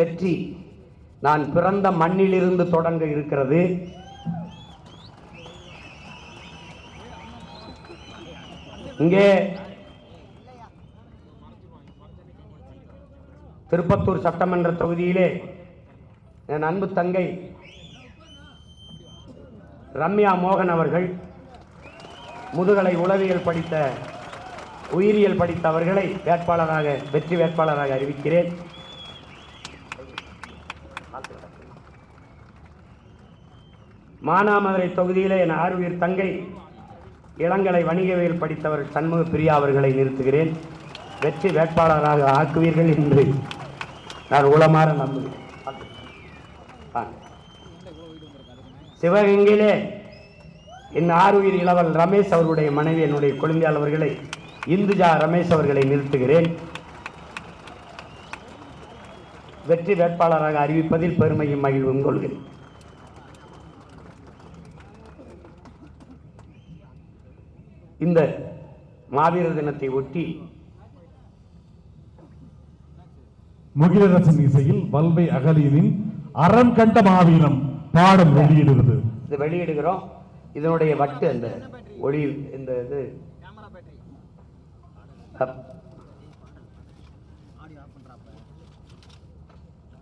வெற்றி. நான் பிறந்த மண்ணிலிருந்து தொடங்க இருக்கிறது. இங்கே திருப்பத்தூர் சட்டமன்ற தொகுதியிலே என் அன்பு தங்கை ரம்யா மோகன் அவர்கள் முதுகலை உளவியல் படித்த உயிரியல் படித்த அவர்களை வேட்பாளராக வெற்றி வேட்பாளராக அறிவிக்கிறேன். மானாமதுரை தொகுதியில் என் ஆர்வியர் தங்கை இளங்கலை வணிகவியல் படித்தவர் சண்முக பிரியா அவர்களை நிறுத்துகிறேன். வெற்றி வேட்பாளராக ஆக்குவீர்கள் என்று நான் உளமாற நம்புகிறேன். ஆ. சிவகங்கையிலே என் ஆறுயிர் இளவல் ரமேஷ் அவருடைய மனைவி என்னுடைய குழந்தையாள் அவர்களை இந்துஜா ரமேஷ் அவர்களை நிறுத்துகிறேன். வெற்றி வேட்பாளராக அறிவிப்பதில் பெருமையும் மகிழ்வும் கொள்கிறேன். இந்த மாவீரர் தினத்தை ஒட்டி முகிலரசன் இசையில் வல்வை அகலியனின் அறம் கண்ட மாவீரம் பாடல் வெளியிடுவது இது வெளியிடுகிறோம். இதனுடைய வட்டு அந்த ஒளி இந்த இது.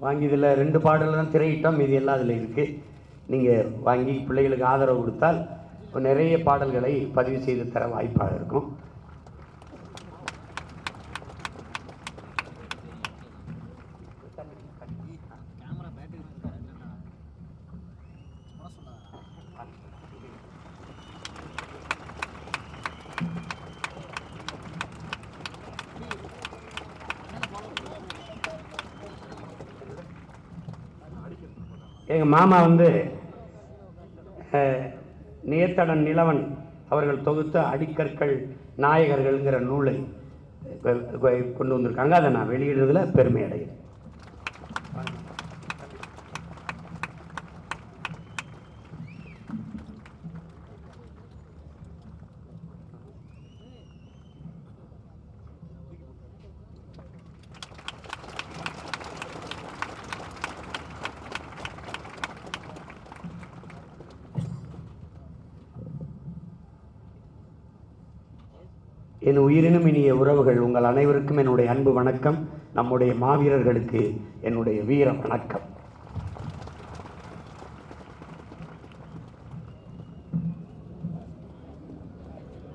வாங்கி இதில் ரெண்டு பாடல் தான் திரையிட்டோம். மீதி எல்லாம் அதில் இருக்கு. நீங்கள் வாங்கி பிள்ளைகளுக்கு ஆதரவு கொடுத்தால் நிறைய பாடல்களை பதிவு செய்து தர வாய்ப்பாக இருக்கும். எங்கள் மாமா வந்து நேத்தடன் நிலவன் அவர்கள் தொகுத்த அடிக்கற்கள் நாயகர்கள்ங்கிற நூலை கொ- கொண்டு வந்திருக்காங்க. அதை நான் வெளியிடுறதுல பெருமை அடைகிறேன். என் உயிரினும் இனிய உறவுகள் உங்கள் அனைவருக்கும் என்னுடைய அன்பு வணக்கம். நம்முடைய மாவீரர்களுக்கு என்னுடைய வீர வணக்கம்.